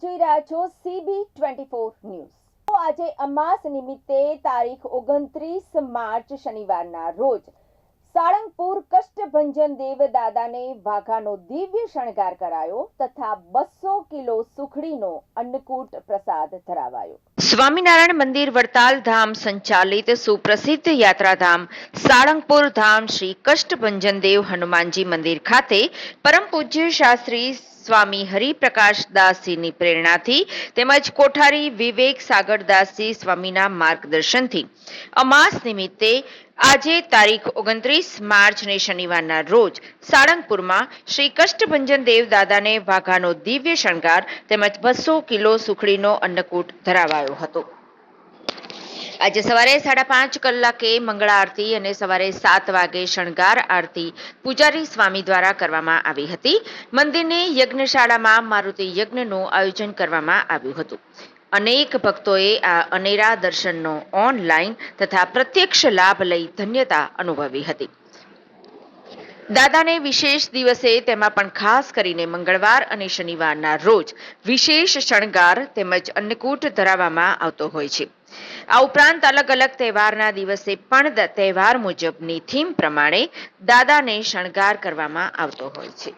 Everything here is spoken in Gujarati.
જોઈ રહ્યા છો સીબી ટ્વેન્ટી ન્યૂઝ. આજે અમાસ નિમિત્તે તારીખ ઓગણત્રીસ માર્ચ શનિવારના રોજ સાળંગપુર કષ્ટભંજન દેવ દાદાને વાઘાનો દિવ્ય શણગાર કરાયો તથા બસો કિલો સુખડીનો અન્નકૂટ પ્રસાદ ધરાવાયો. સ્વામિનારાયણ મંદિર વડતાલ ધામ સંચાલિત સુપ્રસિદ્ધ યાત્રાધામ સાળંગપુર ધામ શ્રી કષ્ટભંજન દેવ હનુમાનજી મંદિર ખાતે પરમ પૂજ્ય શાસ્ત્રી સ્વામી હરિપ્રકાશ દાસજીની પ્રેરણાથી તેમજ કોઠારી વિવેક સાગરદાસજી સ્વામીના માર્ગદર્શનથી. અમાસ નિમિત્તે આજે તારીખ ઓગણત્રીસ માર્ચને શનિવારના રોજ સાળંગપુરમાં શ્રી કષ્ટભંજન દેવ દાદાને વાઘાનો દિવ્ય શણગાર તેમજ બસો કિલો સુખડીનો અન્નકૂટ ધરાવાયો. હતો. આજે સવારે સાડા પાંચ કલાકે મંગળા આરતી અને સવારે સાત વાગે શણગાર આરતી પૂજારી સ્વામી દ્વારા કરવામાં આવી હતી. મંદિરની યજ્ઞશાળામાં મારુતિ યજ્ઞનું આયોજન કરવામાં આવ્યું હતું. અનેક ભક્તોએ આ અનેરા દર્શનનો ઓનલાઈન તથા પ્રત્યક્ષ લાભ લઈ ધન્યતા અનુભવી હતી. દાદાને વિશેષ દિવસે તેમાં પણ ખાસ કરીને મંગળવાર અને શનિવારના રોજ વિશેષ શણગાર તેમજ અન્નકૂટ ધરાવવામાં આવતો હોય છે. આ ઉપરાંત અલગ અલગ તહેવારના દિવસે પણ તહેવાર મુજબની થીમ પ્રમાણે દાદાને શણગાર કરવામાં આવતો હોય છે.